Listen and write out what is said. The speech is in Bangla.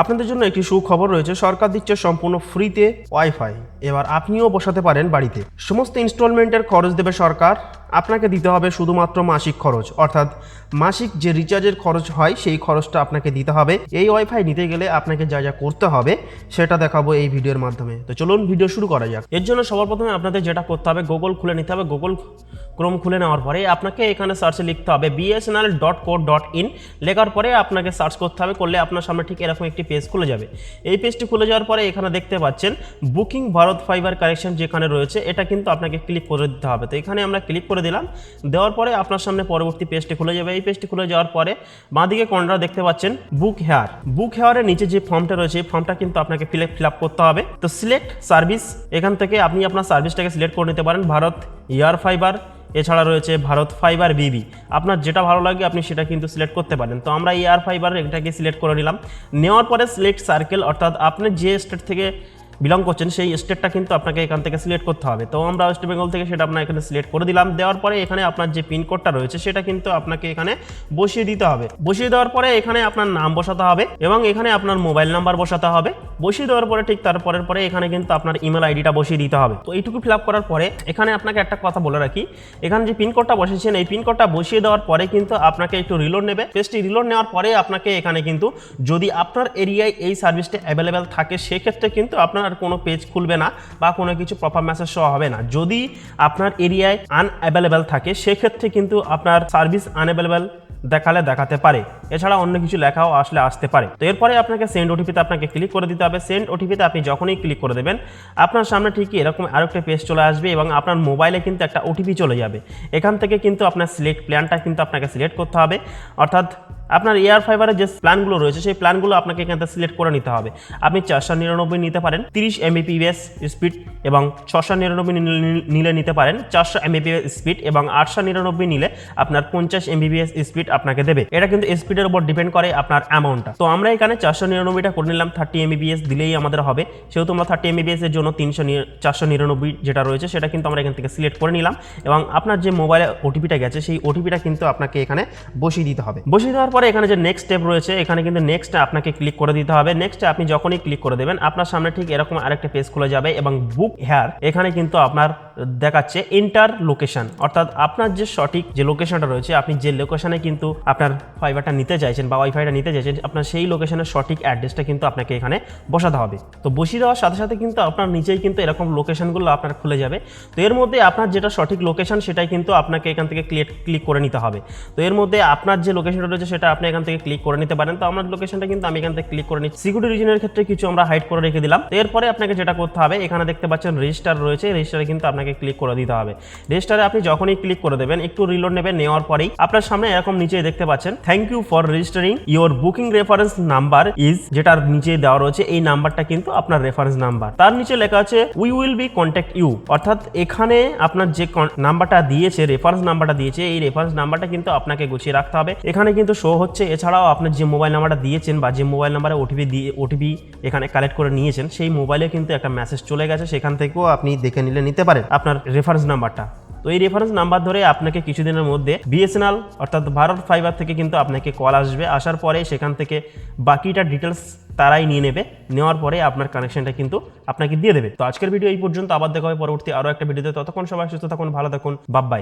আপনাদের জন্য একটি সুখবর রয়েছে, সরকার দিচ্ছে সম্পূর্ণ ফ্রিতে ওয়াইফাই এবার আপনিও বসাতে পারেন বাড়িতে। সমস্ত ইনস্টলমেন্টের খরচ দেবে সরকার। আপনাকে দিতে হবে শুধুমাত্র মাসিক খরচ। অর্থাৎ মাসিক যে রিচার্জের খরচ হয়, সেই খরচটা আপনাকে দিতে হবে। এই ওয়াইফাই নিতে গেলে আপনাকে যা যা করতে হবে, সেটা দেখাবো এই ভিডিওর মাধ্যমে। তো চলুন ভিডিও শুরু করা যাক। এর জন্য সবার প্রথমে আপনাদের যেটা করতে হবে গুগল খুলে নিতে হবে। গুগল ক্রোম খুলে নেওয়ার পরে আপনাকে এখানে সার্চে লিখতে হবে BSNL dot co dot in লেখার পরে আপনাকে সার্চ করতে হবে, করলে আপনার সামনে ঠিক এরকম একটি পেজ খুলে যাবে। এই পেজটি খুলে যাওয়ার পরে এখানে দেখতে পাচ্ছেন বুকিং ভারত ফাইবার কানেকশন যেখানে রয়েছে, এটা কিন্তু আপনাকে ক্লিক করে দিতে হবে। তো এখানে আমরা ক্লিক করে দিলাম। দেওয়ার পরে আপনার সামনে পরবর্তী পেজটি খুলে যাবে। এই পেজটি খুলে যাওয়ার পরে বাঁদিকে কর্নার দেখতে পাচ্ছেন বুক হেয়ার বুক হেয়ারের নিচে যে ফর্মটা রয়েছে, এই ফর্মটা কিন্তু আপনাকে ফিল ফিল আপ করতে হবে। তো সিলেক্ট সার্ভিস এখান থেকে আপনি আপনার সার্ভিসটাকে সিলেক্ট করে নিতে পারেন। ভারত ইয়ার ফাইবার এছাড়া রয়েছে ভারত ফাইবার বিবি আপনার যেটা ভালো লাগে, আপনি সেটা কিন্তু সিলেক্ট করতে পারেন। তো আমরা এয়ার ফাইবার এটাকে সিলেক্ট করে নিলাম। নেওয়ার পরে সিলেক্ট সার্কেল অর্থাৎ আপনি যে স্টেট থেকে বিলং করছেন, সেই স্টেটটা কিন্তু আপনাকে এখান থেকে সিলেক্ট করতে হবে। তো আমরা ওয়েস্ট বেঙ্গল থেকে সেটা আপনার এখানে সিলেক্ট করে দিলাম। দেওয়ার পরে এখানে আপনার যে পিনকোডটা রয়েছে, সেটা কিন্তু আপনাকে এখানে বসিয়ে দিতে হবে। বসিয়ে দেওয়ার পরে এখানে আপনার নাম বসাতে হবে এবং এখানে আপনার মোবাইল নাম্বার বসাতে হবে। বসিয়ে দেওয়ার পরে ঠিক তারপরের পরে এখানে কিন্তু আপনার ইমেল আইডিটা বসিয়ে দিতে হবে। তো এইটুকু ফিল আপ করার পরে এখানে আপনাকে একটা কথা বলে রাখি। এখানে যে পিনকোডটা বসেছেন, এই পিনকোডটা বসিয়ে দেওয়ার পরে কিন্তু আপনাকে একটু রিলোড নেবে। পেজটি রিলোড নেওয়ার পরে আপনাকে এখানে কিন্তু যদি আপনার এরিয়ায় এই সার্ভিসটা অ্যাভেলেবেল থাকে, সেক্ষেত্রে কিন্তু আপনার আর কোনো পেজ খুলবে না বা কোনো কিছু প্রপার মেসেজ শো হবে না। যদি আপনার এরিয়ায় আনঅ্যাভেলেবেল থাকে, সেক্ষেত্রে কিন্তু আপনার সার্ভিস আনঅ্যাভেলেবেল দেখালে দেখাতে পারে। এছাড়া অন্য কিছু লেখাও আসলে আসতে পারে। তো এরপরে আপনাকে সেন্ড ওটিপিতে আপনাকে ক্লিক করে দিতে হবে। সেন্ড ওটিপিতে আপনি যখনই ক্লিক করে দেবেন, আপনার সামনে ঠিকই এরকম আরেকটা পেজ চলে আসবে এবং আপনার মোবাইলে কিন্তু একটা ওটিপি চলে যাবে। এখান থেকে কিন্তু আপনার সিলেক্ট প্ল্যানটা কিন্তু আপনাকে সিলেক্ট করতে হবে। অর্থাৎ আপনার এয়ার ফাইবারের যে প্ল্যানগুলো রয়েছে, সেই প্ল্যানগুলো আপনাকে এখান থেকে সিলেক্ট করে নিতে হবে। আপনি চারশো নিরানব্বই নিতে পারেন, তিরিশ এমবিপিএস স্পিড এবং ছশো নিরানব্বই নিলে নিতে পারেন, চারশো এমবিপিএস স্পিড এবং আটশো নিরানব্বই নিলে আপনার পঞ্চাশ এমবিপিএস স্পিড আপনাকে দেবে। এটা কিন্তু স্পিডের উপর ডিপেন্ড করে আপনার অ্যামাউন্টটা তো আমরা এখানে চারশো নিরানব্বইটা করে নিলাম থার্টি এমবিপিএস দিলেই আমাদের হবে। সেহেতু আমরা থার্টি এমবিপিএস এর জন্য তিনশো চারশো নিরানব্বই যেটা রয়েছে, সেটা কিন্তু আমরা এখান থেকে সিলেক্ট করে নিলাম এবং আপনার যে মোবাইলে ওটিপিটা গেছে, সেই ওটিপিটা কিন্তু আপনাকে এখানে বসিয়ে দিতে হবে। বসিয়ে দেওয়ার পরে এখানে যে নেক্সট স্টেপ রয়েছে, এখানে কিন্তু নেক্সট আপনাকে ক্লিক করে দিতে হবে। নেক্সট আপনি যখনই ক্লিক করে দেবেন, আপনার সামনে ঠিক এরকম আরেকটা পেজ খুলে যাবে এবং বুক হেয়ার এখানে কিন্তু আপনার দেখাচ্ছে ইন্টার লোকেশন অর্থাৎ আপনার যে সঠিক যে লোকেশনটা রয়েছে, আপনি যে লোকেশনে কিন্তু আপনার ফাইবারটা নিতে চাইছেন বা ওয়াইফাইটা নিতে চাইছেন, আপনার সেই লোকেশনের সঠিক অ্যাড্রেসটা কিন্তু আপনাকে এখানে বসাতে হবে। তো বসিয়ে দেওয়ার সাথে সাথে কিন্তু আপনার নিচেই কিন্তু এরকম লোকেশনগুলো আপনার খুলে যাবে। তো এর মধ্যে আপনার যেটা সঠিক লোকেশন সেটাই কিন্তু আপনাকে এখান থেকে ক্লিক ক্লিক করে নিতে হবে। তো এর মধ্যে আপনার যে লোকেশনটা রয়েছে, সেটা আপনি এখান থেকে ক্লিক করে নিতে পারেন। তো আমার লোকেশনটা কিন্তু আমি এখান থেকে ক্লিক করে নিচ্ছি। সিকিউরিটি রিজনের ক্ষেত্রে কিছু আমরা হাইড করে রেখে দিলাম। এরপরে আপনাকে যেটা করতে হবে, এখানে দেখতে পাচ্ছেন রেজিস্টার রয়েছে। রেজিস্টারে কিন্তু আপনাকে ক্লিক করে দিতে হবে। রেজিস্টারে আপনি যখনই ক্লিক করে দেবেন, একটু রিলোড নেবেন, নেওয়ার পরেই আপনার সামনে এরকম নিচে দেখতে পাচ্ছেন thank you for registering your booking reference number is যেটার নিচে দেওয়া রয়েছে, এই নাম্বারটা কিন্তু আপনার রেফারেন্স নাম্বার তার নিচে লেখা আছে we will be contact you অর্থাৎ এখানে আপনার যে নাম্বারটা দিয়েছে রেফারেন্স নাম্বারটা দিয়েছে, এই রেফারেন্স নাম্বারটা কিন্তু আপনাকে গুছিয়ে রাখতে হবে। এখানে কিন্তু শো হচ্ছে, এছাড়াও আপনার যে মোবাইল নাম্বারটা দিয়েছেন বা যে মোবাইল নাম্বারে ওটিপি দিয়ে ওটিপি এখানে কালেক্ট করে নিয়েছেন, সেই মোবাইলে কিন্তু একটা মেসেজ চলে গেছে, সেখান থেকেও আপনি দেখে নিলে নিতে পারেন। আপনার রেফারেন্স নাম্বারটা তো এই রেফারেন্স নাম্বার ধরে আপনাকে কিছুদিনের মধ্যে বিএসএনএল অর্থাৎ ভারত ফাইবার থেকে কিন্তু আপনাকে কল আসবে। আসার পরে সেখান থেকে বাকিটা ডিটেলস তারাই নিয়ে নেবে। নেওয়ার পরে আপনার কানেকশনটা কিন্তু আপনাকে দিয়ে দেবে। তো আজকের ভিডিও এই পর্যন্ত। আবার দেখা হবে পরবর্তী আরও একটা ভিডিওতে ততক্ষণ সবাই সুস্থ থাকুন, ভালো থাকুন বাবাই